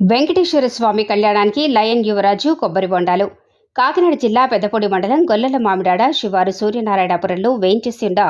వెంకటేశ్వర స్వామి కళ్యాణానికి లయన్ యువరాజు కొబ్బరి బొండాలు. కాకినాడ జిల్లా పెద్దపొడి మండలం గొల్లల మామిడాడ శివారు సూర్యనారాయణపురంలో వేంచేసిండ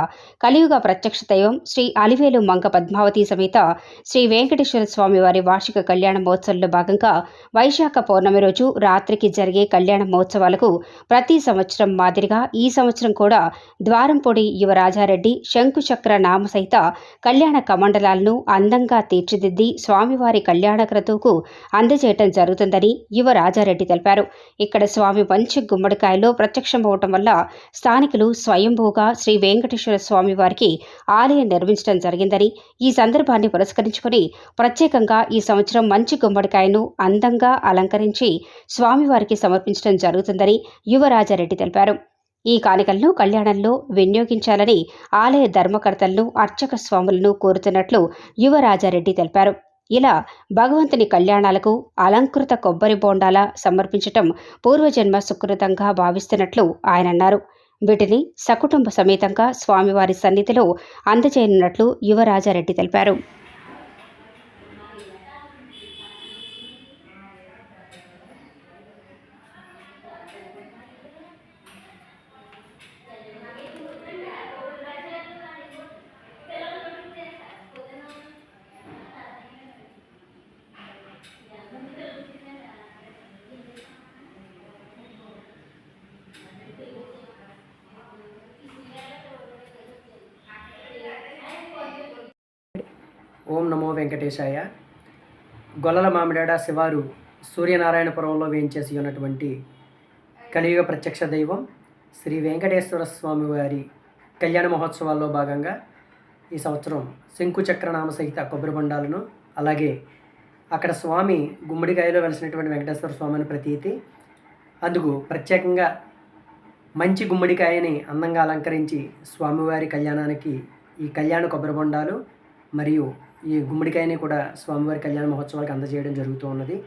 కలియుగ ప్రత్యక్ష దైవం శ్రీ అలివేలు మంగ పద్మావతి సమేత శ్రీ వెంకటేశ్వర స్వామి వారి వార్షిక కళ్యాణ మహోత్సవంలో భాగంగా వైశాఖ పౌర్ణమి రోజు రాత్రికి జరిగే కళ్యాణ మహోత్సవాలకు ప్రతి సంవత్సరం మాదిరిగా ఈ సంవత్సరం కూడా ద్వారంపొడి యువరాజారెడ్డి శంకుచక్ర నామ సహిత కళ్యాణ కమండలాలను అందంగా తీర్చిదిద్ది స్వామివారి కళ్యాణ క్రతువుకు అందజేయటం జరుగుతుందని యువ రాజారెడ్డి తెలిపారు. ఇక్కడ స్వామి మంచి గుమ్మడికాయలో ప్రత్యక్షమవటం వల్ల స్థానికులు స్వయంభూగా శ్రీ వెంకటేశ్వర స్వామి వారికి ఆలయం నిర్మించడం జరిగిందని ఈ సందర్భాన్ని పురస్కరించుకొని ప్రత్యేకంగా ఈ సంవత్సరం మంచి గుమ్మడికాయను అందంగా అలంకరించి స్వామివారికి సమర్పించడం జరుగుతుందని యువరాజారెడ్డి తెలిపారు. ఈ కానుకలను కళ్యాణంలో వినియోగించాలని ఆలయ ధర్మకర్తలను అర్చక స్వాములను కోరుతున్నట్లు యువరాజారెడ్డి తెలిపారు. ఇలా భగవంతుని కళ్యాణాలకు అలంకృత కొబ్బరి బోండాల సమర్పించటం పూర్వజన్మ సుకృతంగా భావిస్తున్నట్లు ఆయన అన్నారు. వీటిని సకుటుంబ సమేతంగా స్వామివారి సన్నిధిలో అందజేయనున్నట్లు యువరాజారెడ్డి తెలిపారు. ఓం నమో వెంకటేశాయ. గొల్లల మామిడాడ శివారు సూర్యనారాయణపురంలో వేయించేసి ఉన్నటువంటి కలియుగ ప్రత్యక్ష దైవం శ్రీ వెంకటేశ్వర స్వామి వారి కళ్యాణ మహోత్సవాల్లో భాగంగా ఈ సంవత్సరం శంకుచక్ర చక్రనామ సహిత కొబ్బరి బండాలను అలాగే అక్కడ స్వామి గుమ్మడికాయలో వెలిసినటువంటి వెంకటేశ్వర స్వామి అని ప్రతీతి. అందుకు ప్రత్యేకంగా మంచి గుమ్మడికాయని అందంగా అలంకరించి స్వామివారి కళ్యాణానికి ఈ కళ్యాణ కొబ్బరి బొండాలు మరియు ఈ గుమ్మడికాయని కూడా స్వామివారి కళ్యాణ మహోత్సవాలకు అందజేయడం జరుగుతూ ఉన్నది.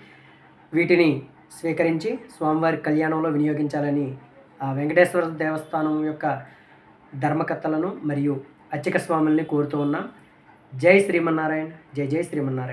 వీటిని స్వీకరించి స్వామివారి కళ్యాణంలో వినియోగించాలని ఆ వెంకటేశ్వర దేవస్థానం యొక్క ధర్మకర్తలను మరియు అర్చక స్వాముల్ని కోరుతూ ఉన్నాం. జై శ్రీమన్నారాయణ. జై జై శ్రీమన్నారాయణ.